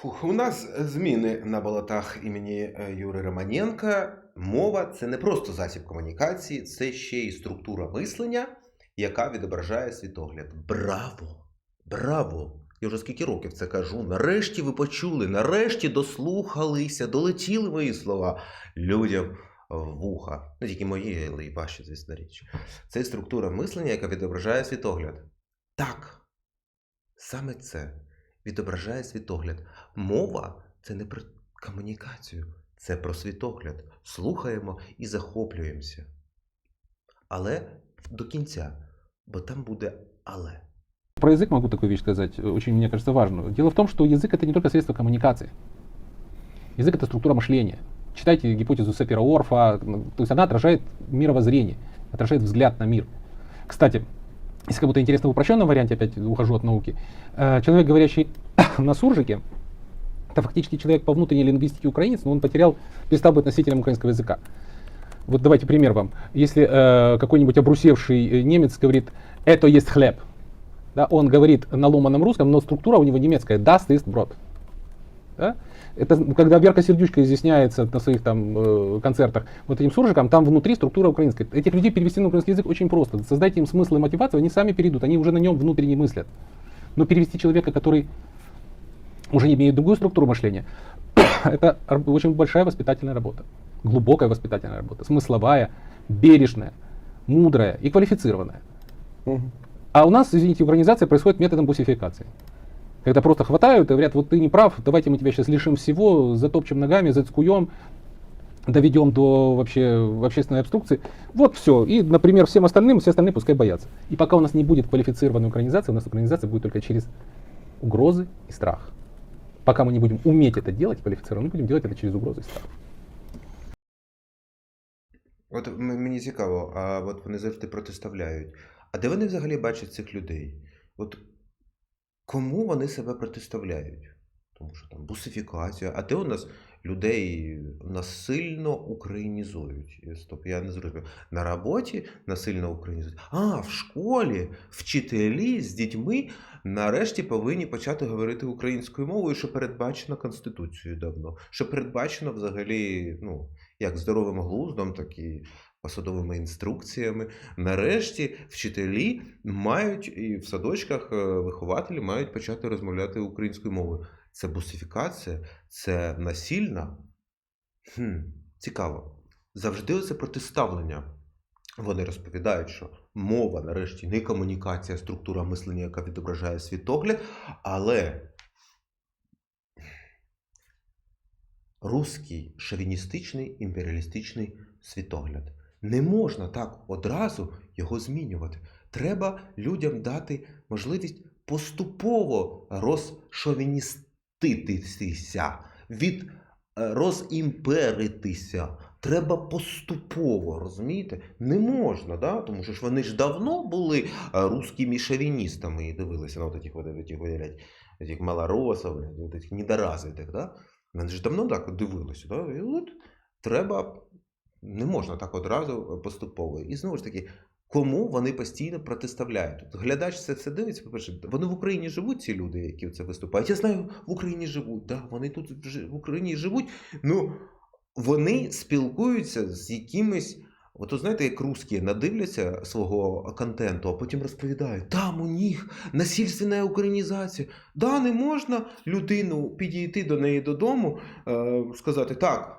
Фух, у нас зміни на болотах імені е, Юри Романенка. Мова це не просто засіб комунікації, це ще й структура мислення, яка відображає світогляд. Браво! Браво! Я вже скільки років це кажу. Нарешті ви почули, нарешті дослухалися, долетіли мої слова людям в вуха. Не тільки мої, але й ваші, звісно річ. Це структура мислення, яка відображає світогляд. Так, саме це відображає світогляд. Мова це не про комунікацію, це про світогляд. Слухаємо і захоплюємося. Але до кінця, бо там буде але. Про язык могу такую вещь сказать, э, очень, мне кажется, важную. Дело в том, что язык это не только средство коммуникации. Язык это структура мышления. Читайте гипотезу Сапира Орфа, ну, то есть она отражает мировоззрение, отражает взгляд на мир. Кстати, если кому-то интересно в упрощенном варианте, опять ухожу от науки, э, человек, говорящий на суржике, это фактически человек по внутренней лингвистике украинец, но он потерял, перестал быть носителем украинского языка. Вот давайте пример вам. Если э, какой-нибудь обрусевший э, немец говорит, это есть хлеб, да, он говорит на ломаном русском, но структура у него немецкая, das ist Brot. Да? Это когда Верка Сердючка изъясняется на своих там э, концертах вот этим суржиком, там внутри структура украинская. Этих людей перевести на украинский язык очень просто. Создайте им смысл и мотивацию, они сами перейдут, они уже на нем внутренне мыслят. Но перевести человека, который уже имеет другую структуру мышления, это очень большая воспитательная работа. Глубокая воспитательная работа. Смысловая, бережная, мудрая и квалифицированная. А у нас, извините, украинизация происходит методом бусификации. Когда просто хватают и говорят, вот ты не прав, давайте мы тебя сейчас лишим всего, затопчем ногами, зацкуем, доведем до вообще общественной обструкции. Вот все. И, например, всем остальным, все остальные пускай боятся. И пока у нас не будет квалифицированной украинизации, у нас украинизация будет только через угрозы и страх. Пока мы не будем уметь это делать квалифицированно, мы будем делать это через угрозы и страх. От м- мені цікаво, а от вони завжди протиставляють. А де вони взагалі бачать цих людей? От кому вони себе протиставляють? Тому що там бусифікація, а де у нас людей насильно українізують? Е, Стоп, я не зрозумів. На роботі насильно українізують. А, в школі вчителі з дітьми нарешті повинні почати говорити українською мовою, що передбачено Конституцією давно, що передбачено взагалі, ну, як здоровим глуздом, так і посадовими інструкціями. Нарешті вчителі мають і в садочках е, вихователі мають почати розмовляти українською мовою. Це бусифікація, це насильна. Хм, цікаво. Завжди це протиставлення. Вони розповідають, що мова нарешті не комунікація, структура мислення, яка відображає світогляд, але руський шовіністичний імперіалістичний світогляд. Не можна так одразу його змінювати. Треба людям дати можливість поступово розшовініститися, від е, розімперитися. Треба поступово, розумієте? Не можна, да? тому що ж вони ж давно були е, русскими шовіністами і дивилися на от этих, от этих, блядь, этих малоросов, блядь, от этих недоразвитих, да? Вони ж давно так дивилися, да? і от треба, не можна так одразу поступово. І знову ж таки, кому вони постійно протиставляють? От глядач це все дивиться, по-перше, вони в Україні живуть, ці люди, які це виступають. Я знаю, в Україні живуть, да, вони тут в Україні живуть. Ну, вони спілкуються з якимись. От знаєте, як русські надивляться свого контенту, а потім розповідають, там у них насильственна українізація. Да, не можна людину підійти до неї додому, е, сказати, так.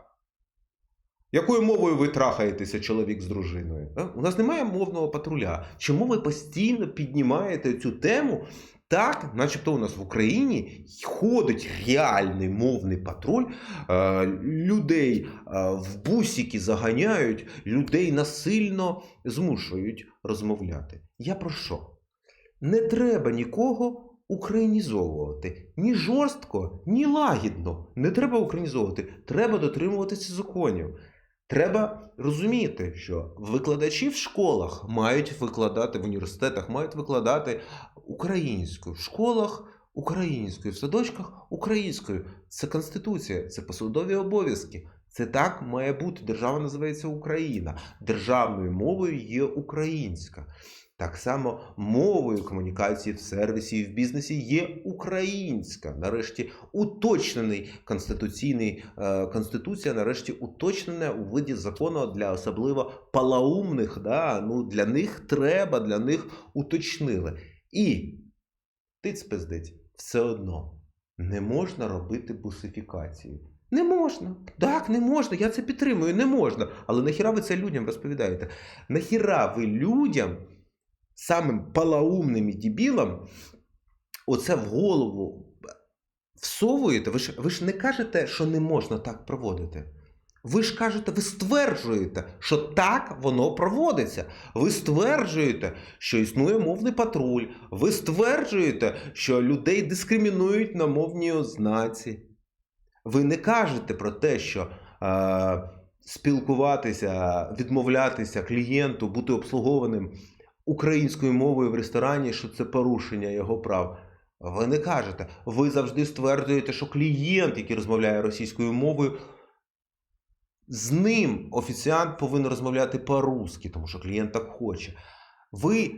Якою мовою ви трахаєтеся, чоловік з дружиною? У нас немає мовного патруля. Чому ви постійно піднімаєте цю тему так, начебто у нас в Україні ходить реальний мовний патруль, е, людей е, в бусики заганяють, людей насильно змушують розмовляти. Я про що? Не треба нікого українізовувати. Ні жорстко, ні лагідно. Не треба українізовувати. Треба дотримуватися законів. Треба розуміти, що викладачі в школах мають викладати в університетах, мають викладати українською, в школах українською, в садочках українською. Це конституція, це посадові обов'язки. Це так має бути. Держава називається Україна. Державною мовою є українська. Так само мовою комунікації в сервісі і в бізнесі є українська. Нарешті уточнений конституційний е, конституція, нарешті уточнена у виді закону для особливо палаумних. Да? Ну, для них треба, для них уточнили. І тиць пиздить, все одно не можна робити бусифікацію. Не можна. Так, не можна. Я це підтримую, не можна. Але нахіра ви це людям розповідаєте? Нахіра ви людям, самим палаумним і дебілам, оце в голову всовуєте? Ви ж, ви ж не кажете, що не можна так проводити. Ви ж кажете, ви стверджуєте, що так воно проводиться. Ви стверджуєте, що існує мовний патруль. Ви стверджуєте, що людей дискримінують на мовній ознаці. Ви не кажете про те, що е, спілкуватися, відмовлятися клієнту, бути обслугованим українською мовою в ресторані, що це порушення його прав. Ви не кажете. Ви завжди стверджуєте, що клієнт, який розмовляє російською мовою, з ним офіціант повинен розмовляти по-русски, тому що клієнт так хоче. Ви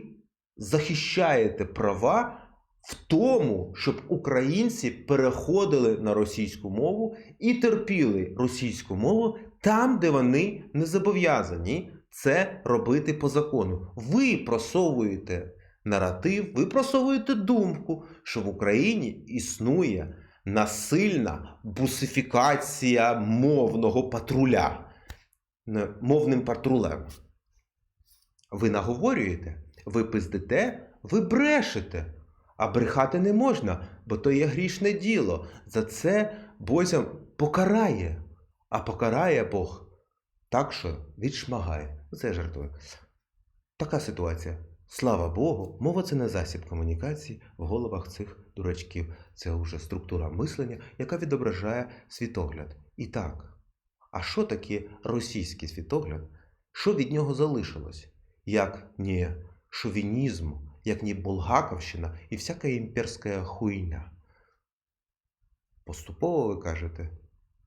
захищаєте права в тому, щоб українці переходили на російську мову і терпіли російську мову там, де вони не зобов'язані це робити по закону. Ви просовуєте наратив, ви просовуєте думку, що в Україні існує насильна бусифікація мовного патруля мовним патрулем. Ви наговорюєте, ви пиздите, ви брешете. А брехати не можна, бо то є грішне діло. За це Бозя покарає. А покарає Бог так, що відшмагає. Це я жартую. Така ситуація. Слава Богу, мова це не засіб комунікації в головах цих дурачків. Це вже структура мислення, яка відображає світогляд. І так, а що таке російський світогляд? Що від нього залишилось? Як не шовінізм, як не Булгаковщина і всяка імперська хуйня. Поступово ви кажете?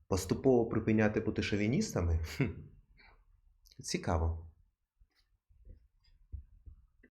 Поступово припиняти бути шовіністами? Хм. Цікаво.